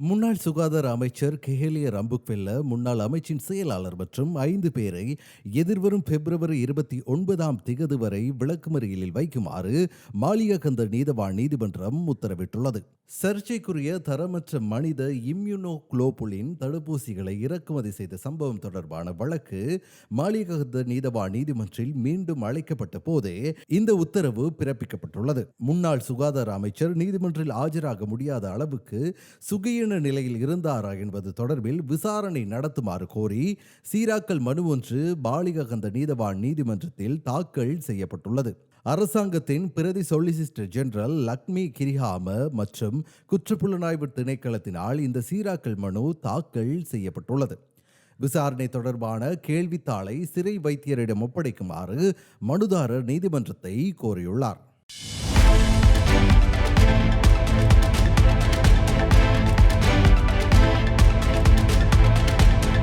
முன்னாள் சுகாதார அமைச்சர் கெஹலிய ரம்புக்வெல்ல முன்னாள் அமைச்சின் செயலாளர் மற்றும் ஐந்து பேரை எதிர்வரும் பிப்ரவரி இருபத்தி ஒன்பதாம் திகதி வரை விளக்குமறியலில் வைக்குமாறு மாளிககந்த நீதவான் நீதிமன்றம் உத்தரவிட்டுள்ளது. சர்ச்சைக்குரிய தரமற்ற மனித இம்யூனோ குளோபுலின் தடுப்பூசிகளை இறக்குமதி செய்த சம்பவம் தொடர்பான வழக்கு மாளிககந்த நீதவான் நீதிமன்றில் மீண்டும் அழைக்கப்பட்ட போதே இந்த உத்தரவு பிறப்பிக்கப்பட்டுள்ளது. முன்னாள் சுகாதார அமைச்சர் நீதிமன்றில் ஆஜராக முடியாத அளவுக்கு சுகையின் நிலையில் இருந்தாரா என்பது தொடர்பில் விசாரணை நடத்துமாறு கோரி சீராக்கல் மனு ஒன்று பாலிககந்த நீதவான் நீதிமன்றத்தில் தாக்கல் செய்யப்பட்டுள்ளது. அரசாங்கத்தின் பிரதி சொலிசிஸ்டர் ஜெனரல் லக்மி கிரிஹாம மற்றும் குற்றப்புலனாய்வு திணைக்களத்தினால் இந்த சீராக்கல் மனு தாக்கல் செய்யப்பட்டுள்ளது. விசாரணை தொடர்பான கேள்வித்தாளை சிறை வைத்தியரிடம் ஒப்படைக்குமாறு மனுதாரர் நீதிமன்றத்தை கோரியுள்ளார்.